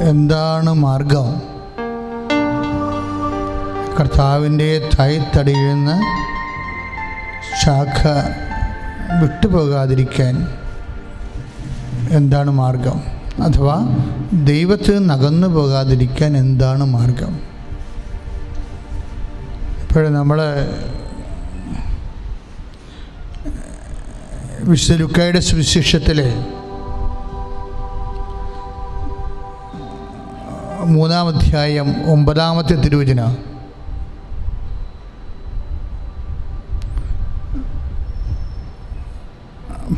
എന്താണ് മാർഗം? കർത്താവിന്റെ തൈത്തടിയിൽ നിന്ന് ശാഖ വിട്ടുപോകാതിരിക്കാൻ എന്താണ് മാർഗം? അഥവാ ദൈവത്തിൽ നകന്നു പോകാതിരിക്കാൻ എന്താണ് മാർഗം? ഇപ്പോഴും നമ്മൾ വിശുദ്ധ സുവിശേഷത്തിലെ മൂന്നാം അധ്യായം ഒമ്പതാമത്തെ തിരുവചന.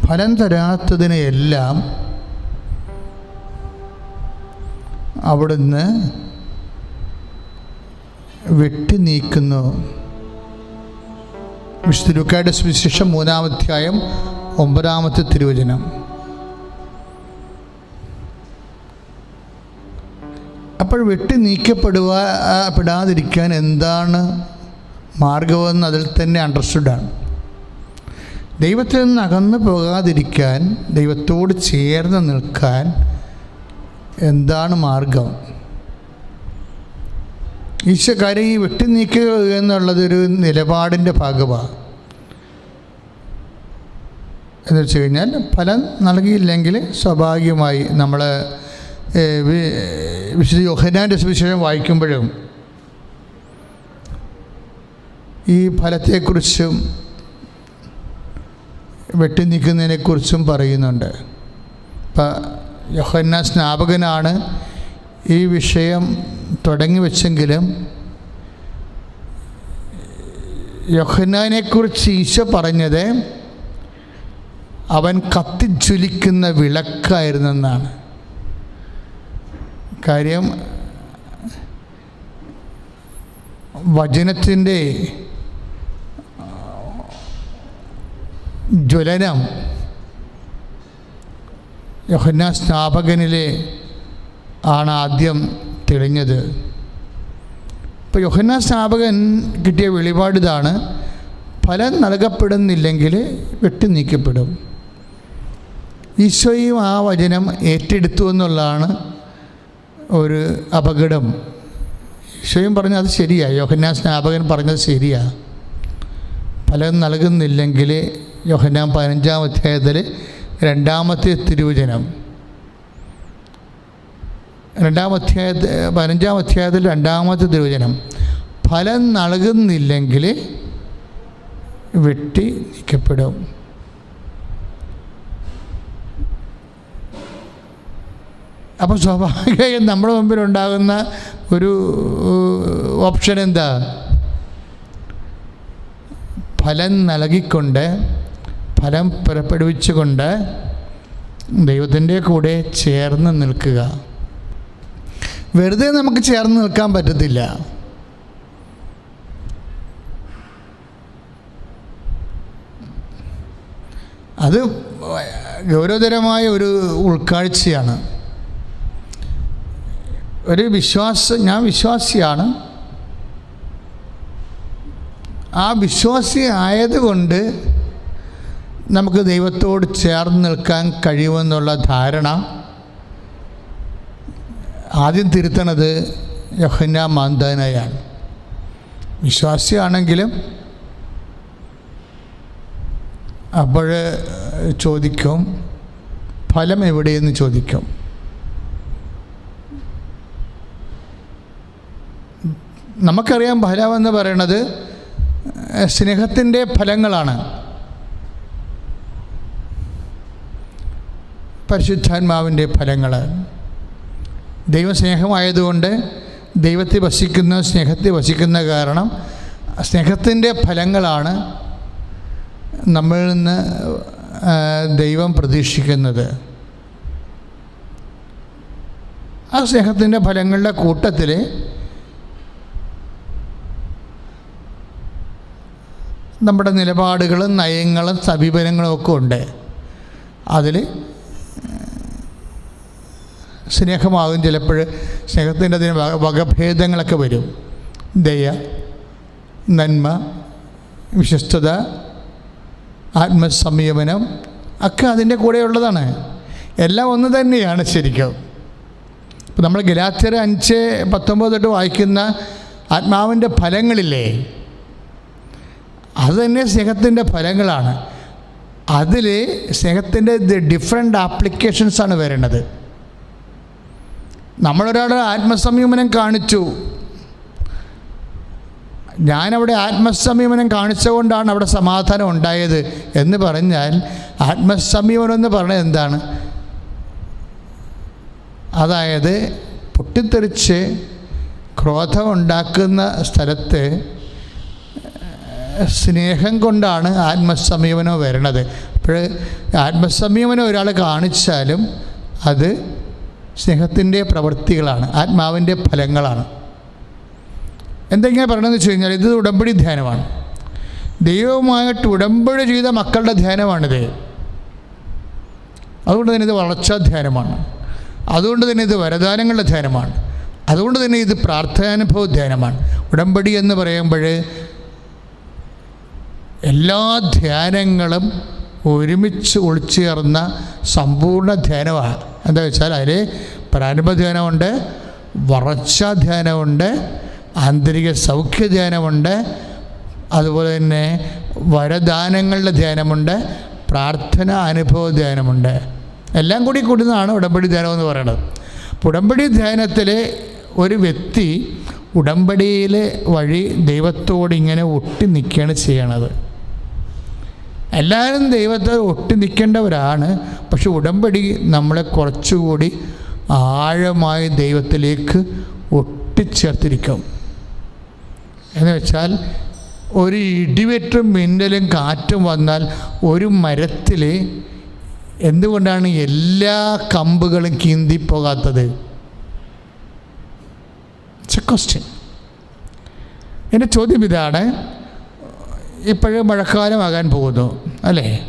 ഫലം തരാത്തതിനെയെല്ലാം അവിടുന്ന് വെട്ടി നീക്കുന്നു. വിശുദ്ധ ലുക്കായുടെ സുവിശേഷം മൂന്നാമധ്യായം ഒമ്പതാമത്തെ തിരുവചനം. അപ്പോൾ വെട്ടി നീക്കപ്പെടുക പെടാതിരിക്കാൻ എന്താണ് മാർഗമെന്ന് അതിൽ തന്നെ അണ്ടർസ്റ്റുഡാണ് ദൈവത്തിൽ നിന്ന് അകന്നു പോകാതിരിക്കാൻ ദൈവത്തോട് ചേർന്ന് നിൽക്കാൻ എന്താണ് മാർഗം ഈശോക്കാരെ ഈ വെട്ടി നീക്കുക എന്നുള്ളതൊരു നിലപാടിന്റെ ഭാഗമാണ്. എന്ന് വെച്ച് കഴിഞ്ഞാൽ ഫലം നൽകിയില്ലെങ്കിൽ സ്വാഭാവികമായി നമ്മൾ വിശുദ്ധ യോഹനാന്റെ സുവിശേഷം വായിക്കുമ്പോഴും ഈ ഫലത്തെക്കുറിച്ചും വെട്ടി നീക്കുന്നതിനെക്കുറിച്ചും പറയുന്നുണ്ട്. ഇപ്പം യോഹന്ന സ്നാപകനാണ് ഈ വിഷയം തുടങ്ങി വെച്ചെങ്കിലും യോഹന്നാനെക്കുറിച്ച് ഈശോ പറഞ്ഞത് അവൻ കത്തിജ്വലിക്കുന്ന വിളക്കായിരുന്നെന്നാണ്. കാര്യം വചനത്തിന്റെ ജ്വലനം യഹന്ന സ്നാപകനിലെ ആണ് ആദ്യം തെളിഞ്ഞത്. ഇപ്പോൾ യൊഹന്ന സ്നാപകൻ കിട്ടിയ വെളിപാട് ഇതാണ് ഫലം നൽകപ്പെടുന്നില്ലെങ്കിൽ വെട്ടി നീക്കപ്പെടും. ഈശോയും ആ വചനം ഏറ്റെടുത്തു എന്നുള്ളതാണ് ഒരു അപകടം. ഈശോയും പറഞ്ഞു അത് ശരിയാണ് യോഹന്നാൻ സ്നാപകൻ പറഞ്ഞത് ശരിയാണ് ഫലം നൽകുന്നില്ലെങ്കിൽ യോഹന്നാൻ പതിനഞ്ചാം അധ്യായത്തിൽ രണ്ടാമത്തെ തിരുവചനം. രണ്ടാം അധ്യായത്തിൽ പതിനഞ്ചാം അധ്യായത്തിൽ രണ്ടാമത്തെ തിരുവചനം. ഫലം നൽകുന്നില്ലെങ്കിൽ വെട്ടി നീക്കപ്പെടും. അപ്പോൾ സ്വാഭാവികമായും നമ്മുടെ മുമ്പിലുണ്ടാകുന്ന ഒരു ഓപ്ഷൻ എന്താ? ഫലം നൽകിക്കൊണ്ട് ഫലം പുറപ്പെടുവിച്ചുകൊണ്ട് ദൈവത്തിന്റെ കൂടെ ചേർന്ന് നിൽക്കുക. വെറുതെ നമുക്ക് ചേർന്ന് നിൽക്കാൻ പറ്റത്തില്ല. അത് ഗൗരവതരമായ ഒരു ഉൾക്കാഴ്ചയാണ്. ഒരു വിശ്വാസ ഞാൻ വിശ്വാസിയാണ്. ആ വിശ്വാസി ആയതുകൊണ്ട് നമുക്ക് ദൈവത്തോട് ചേർന്ന് നിൽക്കാൻ കഴിയുമെന്നുള്ള ധാരണ ആദ്യം തിരുത്തണത് യഹന്ന മാന്താനയാണ് വിശ്വാസിയാണെങ്കിലും അപ്പോൾ ചോദിക്കും ഫലം എവിടെയെന്ന് ചോദിക്കും. നമുക്കറിയാം ഫലം എന്ന് പറയണത് സ്നേഹത്തിന്റെ ഫലങ്ങളാണ്. പരിശുദ്ധാത്മാവിന്റെ ഫലങ്ങൾ ദൈവസ്നേഹമായതുകൊണ്ട് ദൈവത്തെ വസിക്കുന്ന സ്നേഹത്തെ വസിക്കുന്ന കാരണം സ്നേഹത്തിന്റെ ഫലങ്ങളാണ് നമ്മളിൽ നിന്ന് ദൈവം പ്രതീക്ഷിക്കുന്നത്. ആ സ്നേഹത്തിന്റെ ഫലങ്ങളുടെ കൂട്ടത്തിൽ നമ്മുടെ നിലപാടുകളും നയങ്ങളും സമീപനങ്ങളും ഒക്കെ ഉണ്ട്. അതിൽ സ്നേഹമാകും ചിലപ്പോൾ. സ്നേഹത്തിന്റെ അതിന് വക- വകഭേദങ്ങളൊക്കെ വരും. ദയ നന്മ വിശ്വസ്തത ആത്മസംയമനം ഒക്കെ അതിന്റെ കൂടെ ഉള്ളതാണ്. എല്ലാം ഒന്ന് തന്നെയാണ് ശരിക്കും. ഇപ്പം നമ്മൾ ഗലാത്യർ അഞ്ച് പത്തൊമ്പത് തൊട്ട് വായിക്കുന്ന ആത്മാവിന്റെ ഫലങ്ങളില്ലേ? അത് തന്നെ സ്നേഹത്തിന്റെ ഫലങ്ങളാണ്. അതിൽ സ്നേഹത്തിന്റെ ഡിഫറെന്റ് ആപ്ലിക്കേഷൻസാണ് വരേണ്ടത്. നമ്മളൊരാളുടെ ആത്മസംയമനം കാണിച്ചു. ഞാനവിടെ ആത്മസംയമനം കാണിച്ചുകൊണ്ടാണ് അവിടെ സമാധാനം ഉണ്ടായത് എന്ന് പറഞ്ഞാൽ ആത്മസംയമനം എന്ന് പറഞ്ഞത് എന്താണ്? അതായത് പൊട്ടിത്തെറിച്ച് ക്രോധം ഉണ്ടാക്കുന്ന സ്ഥലത്ത് സ്നേഹം കൊണ്ടാണ് ആത്മസംയമനം വരണത്. അപ്പോൾ ആത്മസംയമനം ഒരാൾ കാണിച്ചാലും അത് സ്നേഹത്തിന്റെ പ്രവൃത്തികളാണ് ആത്മാവിന്റെ ഫലങ്ങളാണ്. എന്തെങ്കിലും പറയണമെന്ന് വെച്ച് കഴിഞ്ഞാൽ ഇത് ഉടമ്പടി ധ്യാനമാണ്. ദൈവവുമായിട്ട് ഉടമ്പടി ചെയ്ത മക്കളുടെ ധ്യാനമാണിത്. അതുകൊണ്ട് തന്നെ ഇത് വളർച്ചാ ധ്യാനമാണ്. അതുകൊണ്ട് തന്നെ ഇത് വരദാനങ്ങളുടെ ധ്യാനമാണ്. അതുകൊണ്ട് തന്നെ ഇത് പ്രാർത്ഥനാനുഭവ ധ്യാനമാണ്. ഉടമ്പടി എന്ന് പറയുമ്പോൾ എല്ലാ ധ്യാനങ്ങളും ഒരുമിച്ച് ഒളിച്ചേർന്ന സമ്പൂർണ ധ്യാനമാണ്. എന്താ വെച്ചാൽ അതിൽ പ്രാരംഭ ധ്യാനമുണ്ട് വളർച്ച ധ്യാനമുണ്ട് ആന്തരിക സൗഖ്യ ധ്യാനമുണ്ട് അതുപോലെ തന്നെ വരദാനങ്ങളുടെ ധ്യാനമുണ്ട് പ്രാർത്ഥന അനുഭവ ധ്യാനമുണ്ട്. എല്ലാം കൂടി കൂടുന്നതാണ് ഉടമ്പടി ധ്യാനം എന്ന് പറയുന്നത്. ഉടമ്പടി ധ്യാനത്തിൽ ഒരു വ്യക്തി ഉടമ്പടിയിലെ വഴി ദൈവത്തോട് ഇങ്ങനെ ഒട്ടി നിൽക്കുകയാണ് ചെയ്യണത്. എല്ലാവരും ദൈവത്തെ ഒട്ടി നിൽക്കേണ്ടവരാണ്. പക്ഷെ ഉടമ്പടി നമ്മളെ കുറച്ചുകൂടി ആഴമായി ദൈവത്തിലേക്ക് ഒട്ടിച്ചേർത്തിരിക്കും. എന്ന് വെച്ചാൽ ഒരു ഇടിവെട്ടും മിന്നലും കാറ്റും വന്നാൽ ഒരു മരത്തിൽ എന്തുകൊണ്ടാണ് എല്ലാ കമ്പുകളും കീന്തിപ്പോകാത്തത് ക്വസ്റ്റ്യൻ എന്റെ ചോദ്യം ഇതാണ്. ഇപ്പോഴും മഴക്കാലമാകാൻ പോകുന്നു അല്ലേ?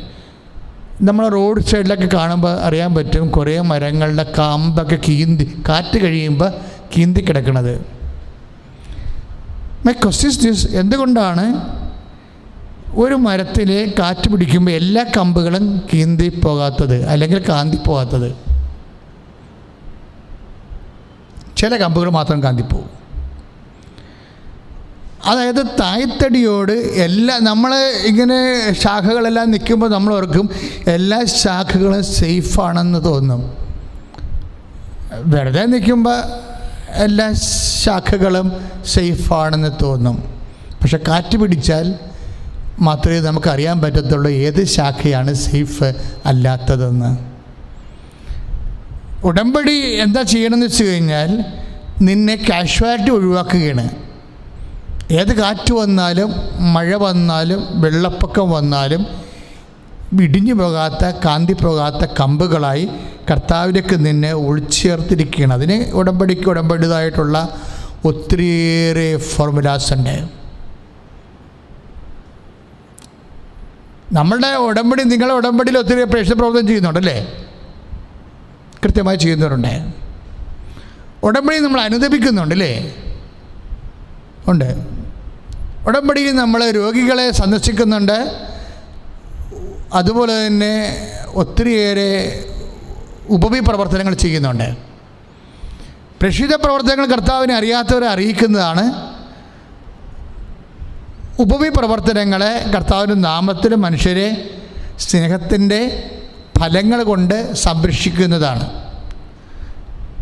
നമ്മൾ റോഡ് സൈഡിലൊക്കെ കാണുമ്പോൾ അറിയാൻ പറ്റും കുറേ മരങ്ങളുടെ കാമ്പൊക്കെ കീന്തി കാറ്റ് കഴിയുമ്പോൾ കീന്തി കിടക്കുന്നത് മൈ ക്വസ്റ്റ്യൻസ് ദിസ് എന്തുകൊണ്ടാണ് ഒരു മരത്തിൽ കാറ്റ് പിടിക്കുമ്പോൾ എല്ലാ കമ്പുകളും കീന്തി പോകാത്തത് അല്ലെങ്കിൽ കാന്തി പോകാത്തത്? ചില കമ്പുകൾ മാത്രം കാന്തിപ്പോകും. അതായത് തായ്തടിയോട് എല്ലാ നമ്മൾ ഇങ്ങനെ ശാഖകളെല്ലാം നിൽക്കുമ്പോൾ നമ്മൾ ഓർക്കും എല്ലാ ശാഖകളും സേഫാണെന്ന് തോന്നും. വെറുതെ നിൽക്കുമ്പോൾ എല്ലാ ശാഖകളും സേഫാണെന്ന് തോന്നും. പക്ഷെ കാറ്റ് പിടിച്ചാൽ മാത്രമേ നമുക്കറിയാൻ പറ്റത്തുള്ളൂ ഏത് ശാഖയാണ് സേഫ് അല്ലാത്തതെന്ന്. ഉടമ്പടി എന്താ ചെയ്യണമെന്ന് വെച്ച് കഴിഞ്ഞാൽ നിന്നെ കാഷ്വാലിറ്റി ഒഴിവാക്കുകയാണ്. ഏത് കാറ്റ് വന്നാലും മഴ വന്നാലും വെള്ളപ്പൊക്കം വന്നാലും ഇടിഞ്ഞു പോകാത്ത കാന്തി പോകാത്ത കമ്പുകളായി കർത്താവിലേക്ക് നിന്നെ ഒളിച്ചേർത്തിരിക്കുകയാണ്. അതിന് ഉടമ്പടിക്ക് ഉടമ്പടിതായിട്ടുള്ള ഒത്തിരിയേറെ ഫോർമുലാസ് ഉണ്ട്. നമ്മളുടെ ഉടമ്പടി നിങ്ങളെ ഉടമ്പടിയിൽ ഒത്തിരി പ്രേക്ഷണ പ്രവർത്തനം ചെയ്യുന്നുണ്ടല്ലേ കൃത്യമായി ചെയ്യുന്നവരുണ്ട്. ഉടമ്പടി നമ്മൾ അനുദപിക്കുന്നുണ്ടല്ലേ ഉണ്ട്. ഉടമ്പടിയിൽ നമ്മൾ രോഗികളെ സന്ദർശിക്കുന്നുണ്ട്. അതുപോലെ തന്നെ ഒത്തിരിയേറെ ഉപവി പ്രവർത്തനങ്ങൾ ചെയ്യുന്നുണ്ട്. പ്രക്ഷിത പ്രവർത്തനങ്ങൾ കർത്താവിനെ അറിയാത്തവരെ അറിയിക്കുന്നതാണ്. ഉപവി പ്രവർത്തനങ്ങളെ കർത്താവിന്റെ നാമത്തിൽ മനുഷ്യരെ സ്നേഹത്തിന്റെ ഫലങ്ങൾ കൊണ്ട് സംരക്ഷിക്കുന്നതാണ്.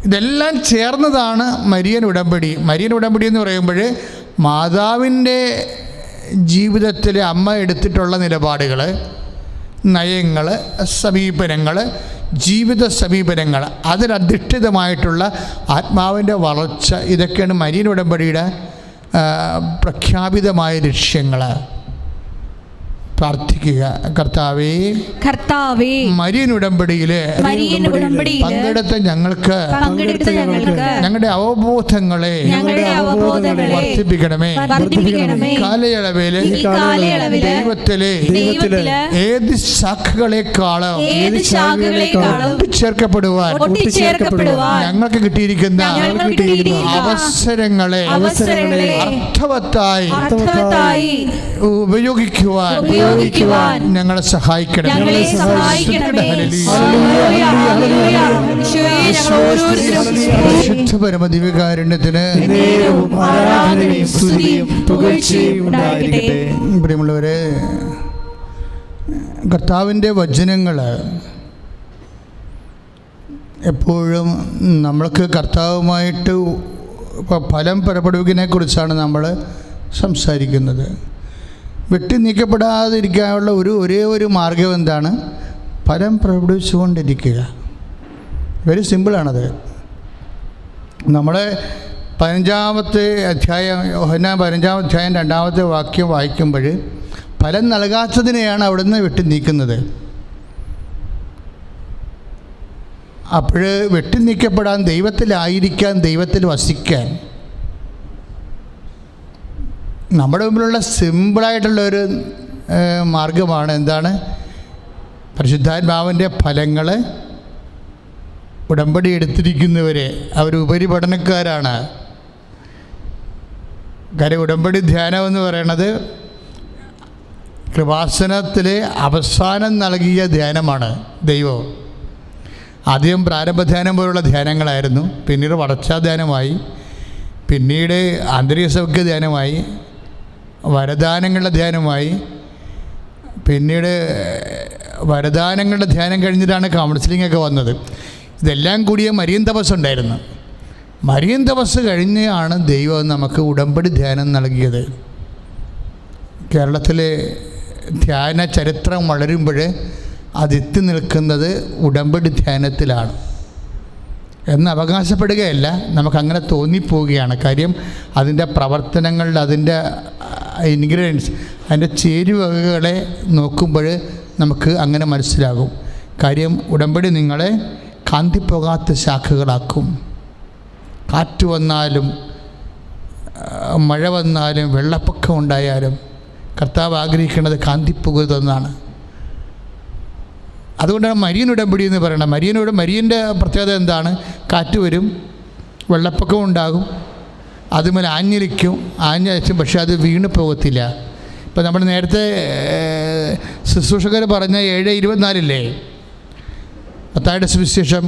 ഇതെല്ലാം ചേർന്നതാണ് മരിയൻ ഉടമ്പടി. മരിയൻ ഉടമ്പടി എന്ന് പറയുമ്പോൾ മാതാവിന്റെ ജീവിതത്തിൽ അമ്മ എടുത്തിട്ടുള്ള നിലപാടുകൾ നയങ്ങൾ സമീപനങ്ങൾ ജീവിത സമീപനങ്ങൾ അതിലധിഷ്ഠിതമായിട്ടുള്ള ആത്മാവിന്റെ വളർച്ച ഇതൊക്കെയാണ് മരീൻ ഉടമ്പടിയുടെ പ്രഖ്യാപിതമായ ലക്ഷ്യങ്ങൾ പ്രാർത്ഥിക്കുക. കർത്താവേ കർത്താവേ മരിയൻ ഉടമ്പടിയിലെ മരിയൻ ഉടമ്പടിയിൽ പങ്കെടുത്ത ഞങ്ങൾക്ക് പങ്കെടുത്ത ഞങ്ങൾക്ക് ഞങ്ങളുടെ അവബോധങ്ങളെ ഞങ്ങളുടെ അവബോധങ്ങളെ വർദ്ധിപ്പിക്കണമേ. കാലയളവിൽ ദൈവത്തിലെ ദൈവത്തിൽ ഏത് ശാഖകളെക്കാളും ഏത് ശാഖകളെക്കാളും ഒട്ടിച്ചേർക്കപ്പെടുവാൻ ഒട്ടിച്ചേർക്കപ്പെടുവാൻ ഞങ്ങൾക്ക് കിട്ടിയിരിക്കുന്ന ഞങ്ങൾക്ക് കിട്ടിയിരിക്കുന്ന അവസരങ്ങളെ അവസരങ്ങളെ അർത്ഥവത്തായി അർത്ഥവത്തായി ഉപയോഗിക്കുവാൻ ഉപയോഗിക്കുവാൻ ഞങ്ങളെ സഹായിക്കണം ഞങ്ങളെ സഹായിക്കണമേ. പരിശുദ്ധ പരമദിവ്യകാരുണ്യത്തിന് പ്രിയമുള്ളവരെ കർത്താവിന്റെ വചനങ്ങൾ എപ്പോഴും നമ്മൾക്ക് കർത്താവുമായിട്ട് ഇപ്പോൾ ഫലം പുറപ്പെടുവിക്കുന്നതിനെ കുറിച്ചാണ് നമ്മൾ സംസാരിക്കുന്നത്. വെട്ടി നീക്കപ്പെടാതിരിക്കാനുള്ള ഒരു ഒരേ ഒരു മാർഗം എന്താണ്? ഫലം പ്രകടിപ്പിച്ചുകൊണ്ടിരിക്കുക വെരി സിമ്പിളാണത് നമ്മുടെ പതിനഞ്ചാമത്തെ അധ്യായം യോഹന്ന പതിനഞ്ചാം അധ്യായം രണ്ടാമത്തെ വാക്യം വായിക്കുമ്പോൾ ഫലം നൽകാത്തതിനെയാണ് അവിടുന്ന് വെട്ടി നീക്കുന്നത് അപ്പോൾ വെട്ടി നീക്കപ്പെടാൻ ദൈവത്തിലായിരിക്കാൻ ദൈവത്തിൽ വസിക്കാൻ നമ്മുടെ മുമ്പിലുള്ള സിമ്പിളായിട്ടുള്ള ഒരു മാർഗമാണ് എന്താണ്? പരിശുദ്ധാത്മാവിന്റെ ഫലങ്ങൾ ഉടമ്പടി എടുത്തിരിക്കുന്നവരെ അവർ ഉപരിപഠനക്കാരാണ്. കാര്യം ഉടമ്പടി ധ്യാനം എന്ന് പറയണത് കൃപാസനത്തിലെ അവസാനം നൽകിയ ധ്യാനമാണ് ദൈവം. ആദ്യം പ്രാരംഭ ധ്യാനം പോലുള്ള ധ്യാനങ്ങളായിരുന്നു പിന്നീട് വളർച്ചാ ധ്യാനമായി പിന്നീട് ആന്തരിക സൗഖ്യ ധ്യാനമായി വരദാനങ്ങളുടെ ധ്യാനമായി പിന്നീട് വരദാനങ്ങളുടെ ധ്യാനം കഴിഞ്ഞിട്ടാണ് കൗൺസിലിംഗ് ഒക്കെ വന്നത്. ഇതെല്ലാം കൂടിയ മരിയൻ തപസ് ഉണ്ടായിരുന്നു. മരിയൻ തപസ് കഴിഞ്ഞാണ് ദൈവം നമുക്ക് ഉടമ്പടി ധ്യാനം നൽകിയത്. കേരളത്തിലെ ധ്യാന ചരിത്രം വളരുമ്പോൾ അതെത്തി നിൽക്കുന്നത് ഉടമ്പടി ധ്യാനത്തിലാണ്. എന്ന് അവകാശപ്പെടുകയല്ല നമുക്കങ്ങനെ തോന്നിപ്പോവുകയാണ്. കാര്യം അതിന്റെ പ്രവർത്തനങ്ങളിൽ അതിന്റെ ഇൻഗ്രീഡിയൻസ് അതിന്റെ ചേരുവകകളെ നോക്കുമ്പോൾ നമുക്ക് അങ്ങനെ മനസ്സിലാകും. കാര്യം ഉടമ്പടി നിങ്ങളെ കാന്തിപ്പോകാത്ത ശാഖകളാക്കും. കാറ്റ് വന്നാലും മഴ വന്നാലും വെള്ളപ്പൊക്കം ഉണ്ടായാലും കർത്താവ് ആഗ്രഹിക്കുന്നത് കാന്തിപ്പോകരുതെന്നാണ് അതുകൊണ്ടാണ് മരിയൻ ഉടമ്പടി എന്ന് പറയുന്നത്. മരിയനോട് മരിയന്റെ പ്രത്യേകത എന്താണ്? കാറ്റ് വരും വെള്ളപ്പൊക്കം ഉണ്ടാകും അതുമേലെ ആഞ്ഞിലിക്കും ആഞ്ഞലിക്കും പക്ഷേ അത് വീണ് പോകത്തില്ല. ഇപ്പം നമ്മൾ നേരത്തെ ശുശ്രൂഷകർ പറഞ്ഞ ഏഴ് ഇരുപത്തിനാലില്ലേ? പത്തായുടെ സുവിശേഷം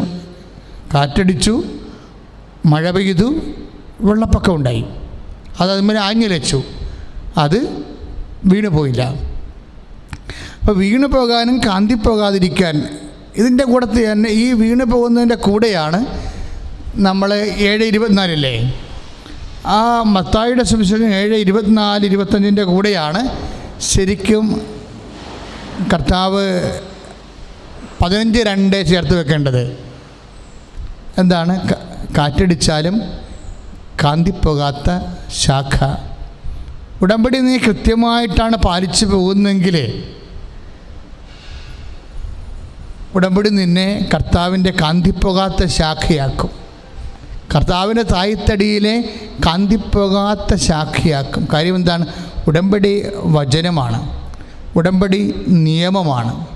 കാറ്റടിച്ചു മഴ പെയ്തു വെള്ളപ്പൊക്കം ഉണ്ടായി. അത് അതുമേലെ ആഞ്ഞിലച്ചു. അത് വീണു പോയില്ല. അപ്പോൾ വീണു പോകാനും കാന്തി പോകാതിരിക്കാൻ ഇതിന്റെ കൂടെ തന്നെ ഈ വീണു പോകുന്നതിന്റെ കൂടെയാണ് നമ്മൾ ഏഴ് ഇരുപത്തിനാലില്ലേ? ആ മത്തായിയുടെ സുവിശേഷം ഏഴ് ഇരുപത്തിനാല് ഇരുപത്തഞ്ചിന്റെ കൂടെയാണ് ശരിക്കും കർത്താവ് പതിനഞ്ച് രണ്ട് ചേർത്ത് വെക്കേണ്ടത്. എന്താണ്? കാറ്റടിച്ചാലും കാന്തിപ്പോകാത്ത ശാഖ. ഉടമ്പടി നീ കൃത്യമായിട്ടാണ് പാലിച്ചു പോകുന്നെങ്കിൽ ഉടമ്പടി നിന്നെ കർത്താവിന്റെ കാന്തിപ്പോകാത്ത ശാഖയാക്കും. കർത്താവിന്റെ തായ്ത്തടിയിലെ കാന്തിപ്പോകാത്ത ശാഖയാക്കും. കാര്യം എന്താണ്? ഉടമ്പടി വചനമാണ്. ഉടമ്പടി നിയമമാണ്.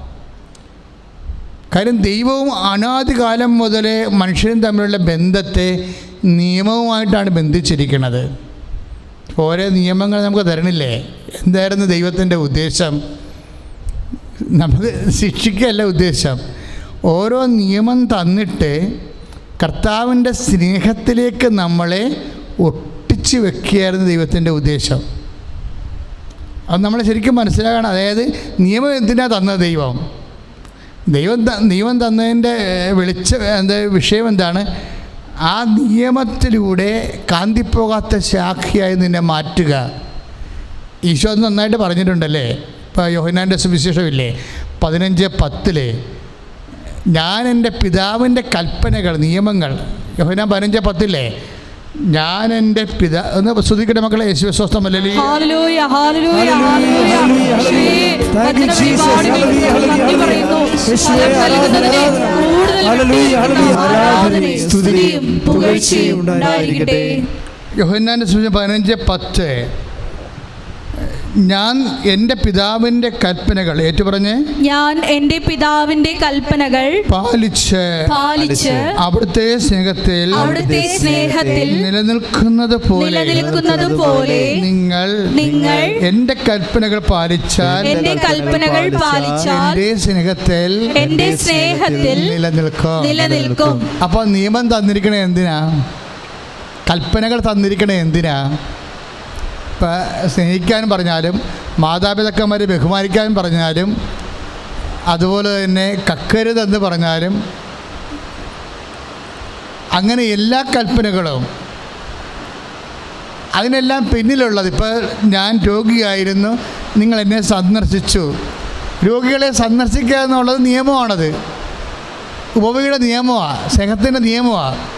കാര്യം ദൈവവും അനാദികാലം മുതലേ മനുഷ്യരും തമ്മിലുള്ള ബന്ധത്തെ നിയമവുമായിട്ടാണ് ബന്ധിച്ചിരിക്കുന്നത്. ഓരോ നിയമങ്ങൾ നമുക്ക് തരണില്ലേ? എന്തായിരുന്നു ദൈവത്തിന്റെ ഉദ്ദേശം? നമുക്ക് ശിക്ഷിക്കുകയല്ല ഉദ്ദേശം. ഓരോ നിയമം തന്നിട്ട് കർത്താവിന്റെ സ്നേഹത്തിലേക്ക് നമ്മളെ ഒട്ടിച്ച് വെക്കുകയായിരുന്നു ദൈവത്തിന്റെ ഉദ്ദേശം. അത് നമ്മളെ ശരിക്കും മനസ്സിലാക്കണം. അതായത് നിയമം എന്തിനാണ് തന്നത് ദൈവം? ദൈവം നിയമം തന്നതിന്റെ വെളിച്ച എന്താ വിഷയം എന്താണ്? ആ നിയമത്തിലൂടെ കാന്തിപ്പോകാത്ത ശാഖയായി നിന്നെ മാറ്റുക. ഈശോ അത് നന്നായിട്ട് പറഞ്ഞിട്ടുണ്ടല്ലേ? ഇപ്പോൾ യോഹനാന്റെ സുവിശേഷമില്ലേ? പതിനഞ്ച് പത്തിൽ ഞാൻ എന്റെ പിതാവിന്റെ കൽപ്പനകൾ നിയമങ്ങൾ യോഹന പതിനഞ്ച് പത്തില്ലേ? ഞാൻ എന്റെ പിതാ ഒന്ന് ശ്രദ്ധിക്കട്ടെ മക്കളെ യേശു വിശ്വസ്തമല്ലേ യോഹന്നാന്റെ സൂചന പതിനഞ്ച് പത്ത്. ഞാൻ എന്റെ പിതാവിന്റെ കൽപ്പനകൾ ഏറ്റുപറഞ്ഞ് ഞാൻ എന്റെ പിതാവിന്റെ കൽപ്പനകൾ പാലിച്ച് പാലിച്ച് അവിടുത്തെ സ്നേഹത്തിൽ അവിടുത്തെ സ്നേഹത്തിൽ നിലനിൽക്കുന്നത് പോലെ നിലനിൽക്കുന്നത് പോലെ നിങ്ങൾ നിങ്ങൾ എന്റെ കൽപ്പനകൾ പാലിച്ചാൽ എന്റെ കൽപ്പനകൾ പാലിച്ചാൽ എന്റെ സ്നേഹത്തിൽ എന്റെ സ്നേഹത്തിൽ നിലനിൽക്കും നിലനിൽക്കും. അപ്പോൾ നിയമം തന്നിരിക്കണേ എന്തിനാ? കൽപ്പനകൾ തന്നിരിക്കണേ എന്തിനാ? ഇപ്പം സ്നേഹിക്കാൻ പറഞ്ഞാലും മാതാപിതാക്കന്മാരെ ബഹുമാനിക്കാൻ പറഞ്ഞാലും അതുപോലെ തന്നെ കക്കരുതെന്ന് പറഞ്ഞാലും അങ്ങനെ എല്ലാ കൽപ്പനകളും അതിനെല്ലാം പിന്നിലുള്ളത്. ഇപ്പോൾ ഞാൻ രോഗിയായിരുന്നു. നിങ്ങൾ എന്നെ സന്ദർശിച്ചു. രോഗികളെ സന്ദർശിക്കുക എന്നുള്ളത് നിയമമാണത്. ഉപവിയുടെ നിയമമാണ് സ്നേഹത്തിന്റെ നിയമമാണ്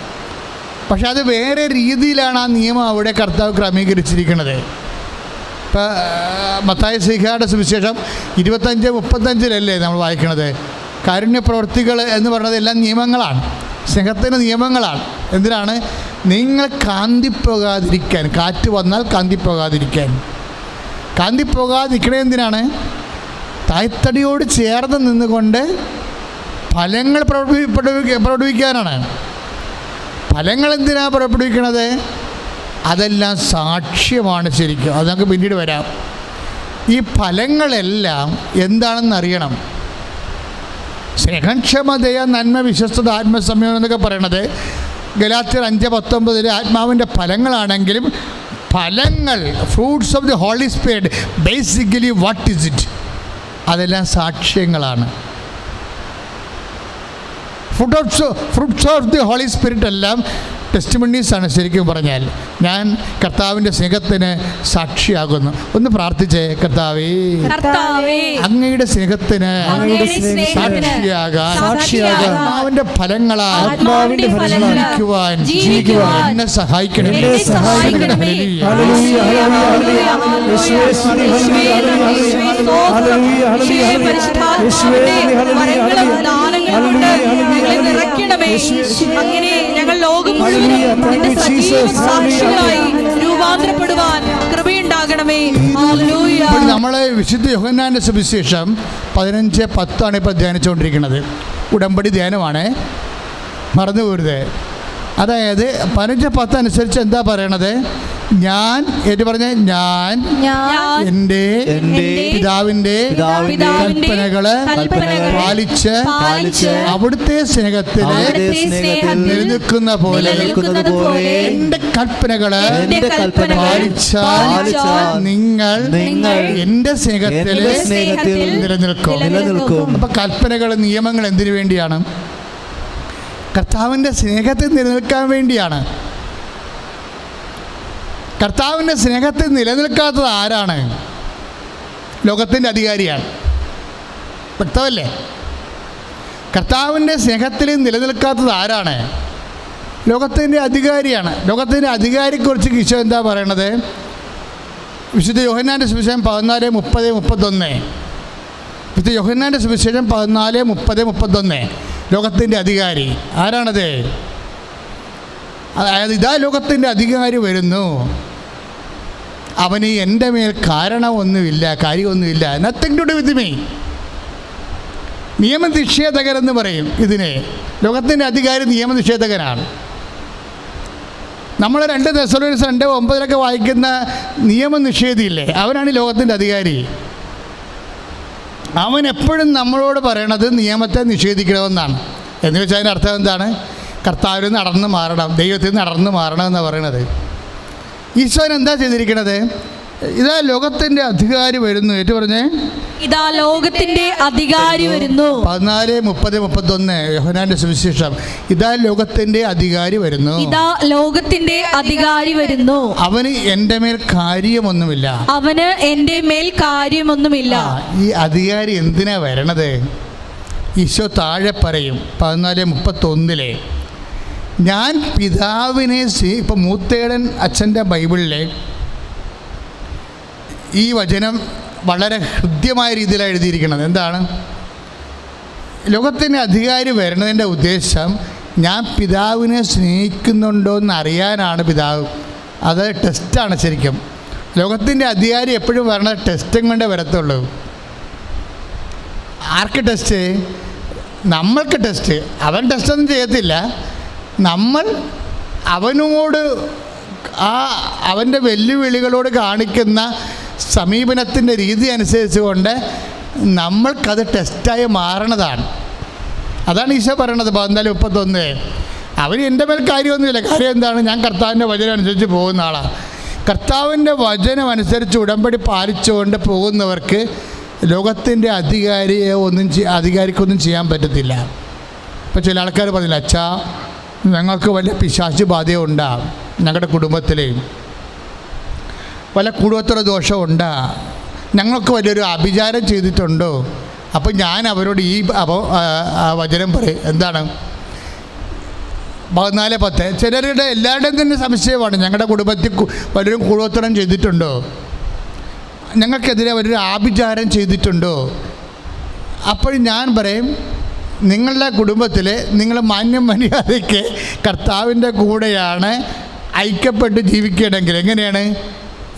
പക്ഷെ അത് വേറെ രീതിയിലാണ് ആ നിയമം അവിടെ കർത്താവ് ക്രമീകരിച്ചിരിക്കുന്നത്. ഇപ്പം മത്തായ സിഹായുടെ സുവിശേഷം ഇരുപത്തഞ്ച് മുപ്പത്തഞ്ചിലല്ലേ നമ്മൾ വായിക്കുന്നത് കാരുണ്യ പ്രവൃത്തികൾ എന്ന് പറയുന്നത് എല്ലാം നിയമങ്ങളാണ്. സ്നേഹത്തിന് നിയമങ്ങളാണ്. എന്തിനാണ്? നിങ്ങൾ കാന്തിപ്പോകാതിരിക്കാൻ. കാറ്റ് വന്നാൽ കാന്തിപ്പോകാതിരിക്കാൻ. കാന്തിപ്പോകാതിരിക്കണേ എന്തിനാണ്? തായ്തടിയോട് ചേർന്ന് നിന്നുകൊണ്ട് ഫലങ്ങൾ പ്രകടിപ്പിക്കാനാണ് ഫലങ്ങൾ എന്തിനാ പുറപ്പെടുവിക്കണത്? അതെല്ലാം സാക്ഷ്യമാണ് ശരിക്കും. അത് നമുക്ക് പിന്നീട് വരാം. ഈ ഫലങ്ങളെല്ലാം എന്താണെന്ന് അറിയണം. സ്നേഹക്ഷമതയ നന്മ വിശ്വസ്തത ആത്മസമയം എന്നൊക്കെ പറയണത് ഗലാത്തിയർ അഞ്ച് പത്തൊമ്പതിലെ ആത്മാവിന്റെ ഫലങ്ങളാണെങ്കിലും ഫലങ്ങൾ fruits of the Holy Spirit basically what is it അതെല്ലാം സാക്ഷ്യങ്ങളാണ്. Of fruits of the Holy Spirit എല്ലാം ടെസ്റ്റിമണീസ് ആണ് ശരിക്കും പറഞ്ഞാൽ. ഞാൻ കർത്താവിന്റെ സ്നേഹത്തിന് സാക്ഷിയാകുന്നു. ഒന്ന് പ്രാർത്ഥിച്ചേ കർത്താവേ. അങ്ങയുടെ സ്നേഹത്തിന് സാക്ഷിയാകാൻ ഫലങ്ങളാൻ ആത്മാവിന്റെ ഫലങ്ങളാൽ ജീവിക്കുവാൻ എന്നെ സഹായിക്കണം അങ്ങനെ സാക്ഷികളായി രൂപാന്തരപ്പെടുവാൻ കൃപയുണ്ടാകണമേ. ഹല്ലേലൂയ ഇപ്പോൾ നമ്മൾ വിശുദ്ധ യോഹന്നാന്റെ സുവിശേഷം പതിനഞ്ച് പത്താണ് ഇപ്പോൾ ധ്യാനിച്ചുകൊണ്ടിരിക്കുന്നത്. ഉടമ്പടി ധ്യാനമാണ്. മറന്നു പോരുത് അതായത് പതിനഞ്ച് പത്ത് അനുസരിച്ച് എന്താ പറയണത്? ഞാൻ ഏറ്റു പറഞ്ഞ ഞാൻ ഞാൻ എന്റെ എന്റെ പിതാവിന്റെ പിതാവിന്റെ കൽപ്പനകൾ പാലിച്ച് പാലിച്ച് അവിടുത്തെ സ്നേഹത്തിൽ നിലനിൽക്കുന്ന പോലെ നിലനിൽക്കുന്നത് പോലെ എന്റെ കൽപ്പനകൾ എന്റെ കൽപ്പനകളെ പാലിച്ചാൽ പാലിച്ചാൽ നിങ്ങൾ നിങ്ങൾ എന്റെ സ്നേഹത്തിൽ നിലനിൽക്കും. നിലനിൽക്കും. അപ്പൊ കൽപ്പനകൾ നിയമങ്ങൾ എന്തിനു വേണ്ടിയാണ്? കർത്താവിന്റെ സ്നേഹത്തിൽ നിലനിൽക്കാൻ വേണ്ടിയാണ്. കർത്താവിന്റെ സ്നേഹത്തിൽ നിലനിൽക്കാത്തത് ആരാണ്? ലോകത്തിന്റെ അധികാരിയാണ്. വ്യക്തമല്ലേ? കർത്താവിന്റെ സ്നേഹത്തിൽ നിലനിൽക്കാത്തത് ആരാണ്? ലോകത്തിന്റെ അധികാരിയാണ്. ലോകത്തിന്റെ അധികാരിയെക്കുറിച്ച് ഈശോ എന്താ പറയണത്? വിശുദ്ധ യോഹന്നാന്റെ സുവിശേഷം പതിനാല് മുപ്പത് മുപ്പത്തൊന്ന്. വിശുദ്ധ യോഹന്നാന്റെ സുവിശേഷം പതിനാല് മുപ്പത് മുപ്പത്തൊന്ന്. ലോകത്തിന്റെ അധികാരി. ആരാണത്? അതായത് ഇതാ ലോകത്തിന്റെ അധികാരി വരുന്നു. അവന് എന്റെ മേൽ കാരണമൊന്നുമില്ല കാര്യമൊന്നുമില്ല. Nothing to do with me നിയമനിഷേധകരെന്ന് പറയും ഇതിനെ. ലോകത്തിന്റെ അധികാരി നിയമനിഷേധകനാണ് നമ്മൾ രണ്ട് ദശലോസ് രണ്ട് ഒമ്പതിലൊക്കെ വായിക്കുന്ന നിയമനിഷേധിയില്ലേ അവനാണ് ലോകത്തിന്റെ അധികാരി. അവൻ എപ്പോഴും നമ്മളോട് പറയണത് നിയമത്തെ നിഷേധിക്കണമെന്നാണ്. എന്ന് വെച്ചാൽ അതിന്റെ അർത്ഥം എന്താണ്? കർത്താവിൽ നടന്ന് മാറണം ദൈവത്തിൽ നടന്ന് മാറണം എന്ന് പറയണത് ഈശോൻ എന്താ ചെയ്തിരിക്കണത്? ഇതാ ലോകത്തിന്റെ അധികാരി വരുന്നു. ഏറ്റു പറഞ്ഞേ? ഇതാ ലോകത്തിന്റെ അധികാരി വരുന്നു. പതിനാല് മുപ്പത് മുപ്പത്തൊന്ന് യോഹനാന്റെ സുവിശേഷം. ഇതാ ലോകത്തിന്റെ അധികാരി വരുന്നു. ഇതാ ലോകത്തിന്റെ അധികാരി വരുന്നു. അവന് എന്റെ മേൽ കാര്യമൊന്നുമില്ല. അവന് എന്റെ മേൽ കാര്യമൊന്നുമില്ല. ഈ അധികാരി എന്തിനാ വരണത്? ഈശോ താഴെ പറയും പതിനാല് മുപ്പത്തൊന്നിലെ. ഞാൻ പിതാവിനെ ഇപ്പം മൂത്തേടൻ അച്ഛന്റെ ബൈബിളിലെ ഈ വചനം വളരെ ഹൃദ്യമായ രീതിയിലാണ് എഴുതിയിരിക്കുന്നത്. എന്താണ്? ലോകത്തിന്റെ അധികാരി വരുന്നതിന്റെ ഉദ്ദേശം ഞാൻ പിതാവിനെ സ്നേഹിക്കുന്നുണ്ടോ എന്ന് അറിയാനാണ് പിതാവ്. അത് ടെസ്റ്റാണ് ശരിക്കും. ലോകത്തിന്റെ അധികാരി എപ്പോഴും വരണ ടെസ്റ്റും കൊണ്ടേ വരത്തുള്ളൂ. ആർക്ക് ടെസ്റ്റ്? നമ്മൾക്ക് ടെസ്റ്റ്. അവൻ ടെസ്റ്റൊന്നും ചെയ്യത്തില്ല. നമ്മൾ അവനോട് ആ അവന്റെ വെല്ലുവിളികളോട് കാണിക്കുന്ന സമീപനത്തിന്റെ രീതി അനുസരിച്ച് കൊണ്ട് നമ്മൾക്കത് ടെസ്റ്റായി മാറണതാണ്. അതാണ് ഈശോ പറയണത് പതിനാല് മുപ്പത്തൊന്ന്. അവർ എന്റെ മേൽ കാര്യമൊന്നുമില്ല. കാര്യം എന്താണ്? ഞാൻ കർത്താവിന്റെ വചനം അനുസരിച്ച് പോകുന്ന ആളാണ് കർത്താവിന്റെ വചനം അനുസരിച്ച് ഉടമ്പടി പാലിച്ചുകൊണ്ട് പോകുന്നവർക്ക് ലോകത്തിന്റെ അധികാരിയെ ഒന്നും അധികാരിക്കൊന്നും ചെയ്യാൻ പറ്റത്തില്ല. ഇപ്പോൾ ചില ആൾക്കാർ പറഞ്ഞില്ല അച്ഛാ ഞങ്ങൾക്ക് വല്ല പിശാശ് ബാധയുണ്ടാ ഞങ്ങളുടെ കുടുംബത്തിൽ വല്ല കുടുംബത്തിലെ ദോഷമുണ്ടാ ഞങ്ങൾക്ക് വലിയൊരു അഭിചാരം ചെയ്തിട്ടുണ്ടോ. അപ്പോൾ ഞാൻ അവരോട് ഈ അപ വചനം പറയും എന്താണ്? പതിനാല് പത്ത്. ചിലരുടെ എല്ലാവരുടെയും തന്നെ സംശയമാണ് ഞങ്ങളുടെ കുടുംബത്തിൽ വല്ലവരും കുടുംബത്തരം ചെയ്തിട്ടുണ്ടോ? ഞങ്ങൾക്കെതിരെ വലിയൊരു ആഭിചാരം ചെയ്തിട്ടുണ്ടോ? അപ്പോൾ ഞാൻ പറയും നിങ്ങളുടെ കുടുംബത്തിൽ നിങ്ങൾ മാന്യം മര്യാദയ്ക്ക് കർത്താവിന്റെ കൂടെയാണ് ഐക്യപ്പെട്ട് ജീവിക്കണമെങ്കിൽ എങ്ങനെയാണ്?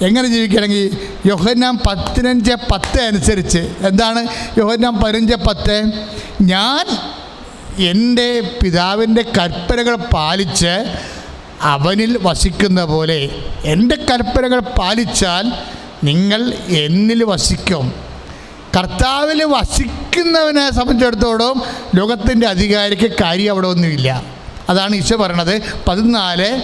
എങ്ങനെ ജീവിക്കണമെങ്കിൽ യോഹന്നാം പതിനഞ്ച് പത്ത് അനുസരിച്ച്. എന്താണ്? യോഹന്നാം പതിനഞ്ച് പത്ത്. ഞാൻ എന്റെ പിതാവിന്റെ കൽപ്പനകൾ പാലിച്ച് അവനിൽ വസിക്കുന്ന പോലെ എന്റെ കൽപ്പനകൾ പാലിച്ചാൽ നിങ്ങൾ എന്നിൽ വസിക്കും. കർത്താവിൽ വസിക്കുന്നവനെ സംബന്ധിച്ചിടത്തോളം ലോകത്തിന്റെ അധികാരിക്ക് കാര്യം അവിടെ ഒന്നുമില്ല. അതാണ് ഈശോ പറയണത്. പതിനാല്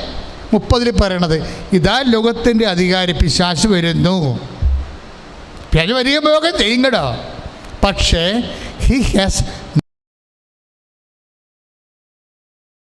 മുപ്പതിൽ പറയണത്. ഇതാ ലോകത്തിന്റെ അധികാരി പിശാശ് വരുന്നു. പിശാശ് വരികയും പോകെ ചെയ്യും കേട്ടോ. പക്ഷേ ഹി ഹാസ്